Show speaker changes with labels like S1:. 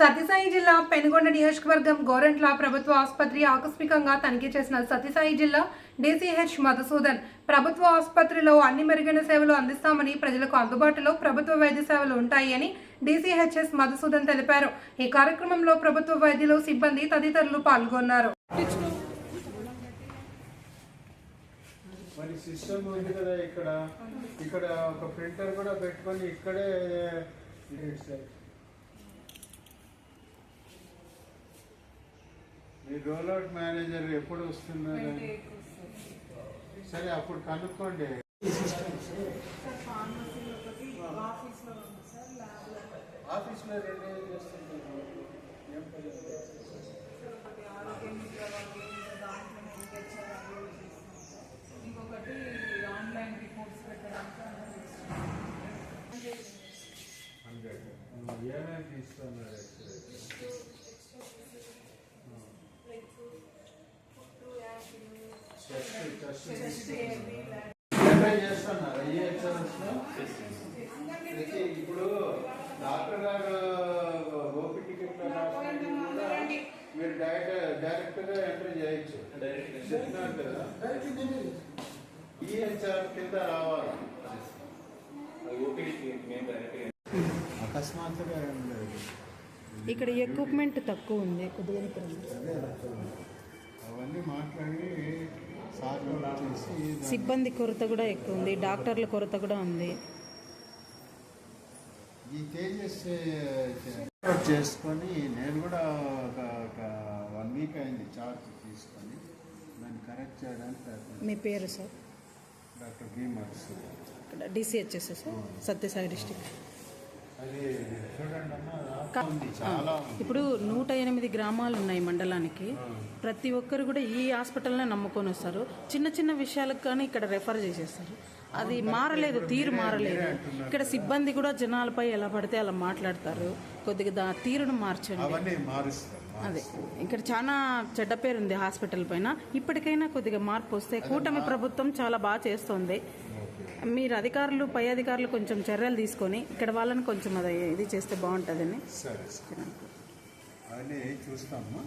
S1: సత్యసాయి జిల్లా పెనుగొండ నియోజకవర్గం గోరంట్ల ప్రభుత్వ ఆసుపత్రి ఆకస్మికంగా తనిఖీ చేసిన సత్యసాయి జిల్లా డీసీహెచ్ మధుసూదన్ ప్రభుత్వ ఆసుపత్రిలో అన్ని మెరుగైన సేవలు అందిస్తామని ప్రజలకు అందుబాటులో ప్రభుత్వ వైద్య సేవలు ఉంటాయి అని డీసీహెచ్ఎస్ మధుసూదన్ తెలిపారు. ఈ కార్యక్రమంలో ప్రభుత్వ వైద్యులు సిబ్బంది తదితరులు పాల్గొన్నారు.
S2: మరి సిస్టమ్ ఉంది కదా ఇక్కడ. ఇక్కడ ఒక ప్రింటర్ కూడా పెట్టుకొని ఇక్కడే మీ రోల్అవుట్ మేనేజర్ ఎప్పుడు వస్తున్నారు సరే అప్పుడు కనుక్కోండి. ఆఫీస్లో రెండు ఏం చేస్తుంటారు? ఏం పని?
S3: ఇంకొకటి ఆన్లైన్ రిపోర్ట్స్ పెట్టడానికి
S2: హండ్రెడ్. ఏమేమి తీసుకున్నారు ఇప్పుడు డాక్టర్ గారు ఓపీ టికెట్లో కూడా మీరు డైరెక్ట్ డైరెక్ట్గా ఎంట్రీ చేయొచ్చు చెప్తున్నారు కదా ఈహెచ్ఆర్ కింద రావాలి అకస్మాత్తుగా ఏం లేదు
S4: ఇక్కడ ఎక్విప్మెంట్ తక్కువ ఉంది కొద్దిగా ఇక్కడ
S2: అవన్నీ మాట్లాడి
S4: సిబ్బంది కొరత కూడా ఎక్కువ ఉంది డాక్టర్ల కొరత కూడా ఉంది.
S2: ఈ తేజస్ చేసుకొని నేను కూడా ఒక వన్ వీక్ అయింది చార్జ్ తీసుకొని. దాన్ని కరెక్ట్ చేయడానికి ప్రయత్నం
S4: మీ పేరు sir?
S2: Doctor B
S4: DCHS sir? Sathya Sai district ఇప్పుడు నూట ఎనిమిది గ్రామాలు ఉన్నాయి మండలానికి. ప్రతి ఒక్కరు కూడా ఈ హాస్పిటల్నే నమ్ముకొని వస్తారు. చిన్న చిన్న విషయాలకు కానీ ఇక్కడ రెఫర్ చేసేస్తారు. అది మారలేదు తీరు మారలేదు. ఇక్కడ సిబ్బంది కూడా జనాలపై ఎలా పడితే అలా మాట్లాడతారు. కొద్దిగా దా తీరును మార్చండి. అదే ఇక్కడ చాలా చెడ్డ పేరు ఉంది హాస్పిటల్ పైన. ఇప్పటికైనా కొద్దిగా మార్పు వస్తే కూటమి ప్రభుత్వం చాలా బాగా చేస్తోంది. మీరు అధికారులు పై అధికారులు కొంచెం చర్యలు తీసుకొని ఇక్కడ వాళ్ళని కొంచెం అది ఇది చేస్తే బాగుంటుందని.
S2: సరే చూస్తాము.